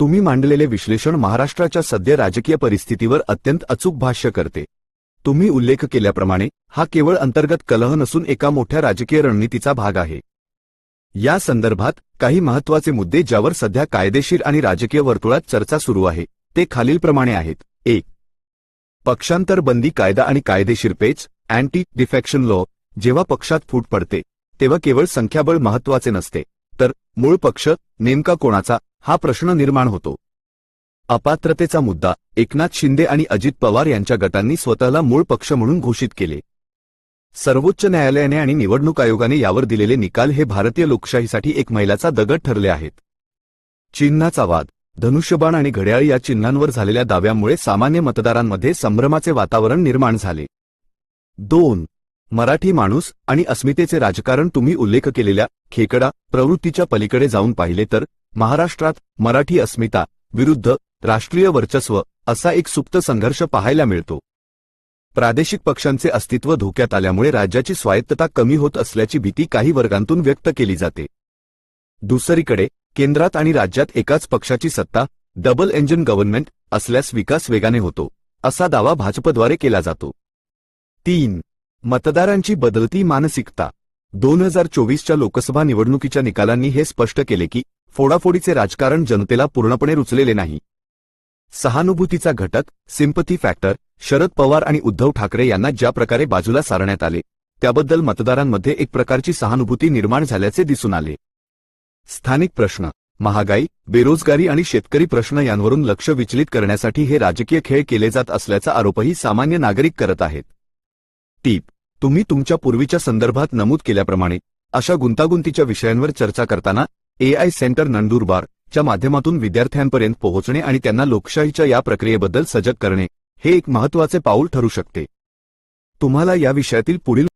तुम्ही मांडलेले विश्लेषण महाराष्ट्राच्या सद्य राजकीय परिस्थितीवर अत्यंत अचूक भाष्य करते. तुम्ही उल्लेख केल्याप्रमाणे हा केवळ अंतर्गत कलह नसून एका मोठ्या राजकीय रणनीतीचा भाग आहे. या संदर्भात काही महत्त्वाचे मुद्दे ज्यावर सध्या कायदेशीर आणि राजकीय वर्तुळात चर्चा सुरू आहे ते खालीलप्रमाणे आहेत. एक. पक्षांतर बंदी कायदा आणि कायदेशीर पेच अँटी डिफेक्शन लॉ जेव्हा पक्षात फूट पडते तेव्हा केवळ संख्याबळ महत्त्वाचे नसते. तर मूळ पक्ष नेमका कोणाचा? हा प्रश्न निर्माण होतो. अपात्रतेचा मुद्दा एकनाथ शिंदे आणि अजित पवार यांच्या गटांनी स्वतःला मूळ पक्ष म्हणून घोषित केले. सर्वोच्च न्यायालयाने आणि निवडणूक आयोगाने यावर दिलेले निकाल हे भारतीय लोकशाहीसाठी एक मैलाचा दगड ठरले आहेत. चिन्हाचा वाद धनुष्यबाण आणि घड्याळ या चिन्हांवर झालेल्या दाव्यामुळे सामान्य मतदारांमध्ये संभ्रमाचे वातावरण निर्माण झाले. दोन मराठी माणूस आणि अस्मितेचे राजकारण तुम्ही उल्लेख केलेल्या खेकडा प्रवृत्तीच्या पलीकडे जाऊन पाहिले तर महाराष्ट्रात मराठी अस्मिता विरुद्ध राष्ट्रीय वर्चस्व असा एक सुप्त संघर्ष पाहायला मिळतो. प्रादेशिक पक्षांचे अस्तित्व धोक्यात आल्यामुळे राज्याची स्वायत्तता कमी होत असल्याची भीती काही वर्गांतून व्यक्त केली जाते. दुसरीकडे केंद्रात आणि राज्यात एकाच पक्षाची सत्ता डबल इंजिन गव्हर्नमेंट असल्यास विकास वेगाने होतो असा दावा भाजपद्वारे केला जातो. तीन मतदारांची बदलती मानसिकता. दोन हजार चोवीसच्या लोकसभा निवडणुकीच्या निकालांनी हे स्पष्ट केले की फोडाफोडीचे राजकारण जनतेला पूर्णपणे रुचलेले नाही. सहानुभूतीचा घटक सिंपथी फॅक्टर शरद पवार आणि उद्धव ठाकरे यांना ज्या प्रकारे बाजूला सारण्यात आले त्याबद्दल मतदारांमध्ये एक प्रकारची सहानुभूती निर्माण झाल्याचे दिसून आले. स्थानिक प्रश्न महागाई बेरोजगारी आणि शेतकरी प्रश्न यांवरून लक्ष विचलित करण्यासाठी हे राजकीय खेळ केले जात असल्याचा आरोपही सामान्य नागरिक करत आहेत. टीप तुम्ही तुमच्या पूर्वीच्या संदर्भात नमूद केल्याप्रमाणे अशा गुंतागुंतीच्या विषयांवर चर्चा करताना एआय सेंटर नंदुरबार च्या माध्यमातून विद्यार्थ्यांपर्यंत पोहोचणे आणि त्यांना लोकशाहीच्या या प्रक्रियेबद्दल सजग करणे हे एक महत्त्वाचे पाऊल ठरू शकते. तुम्हाला या विषयातील पुढील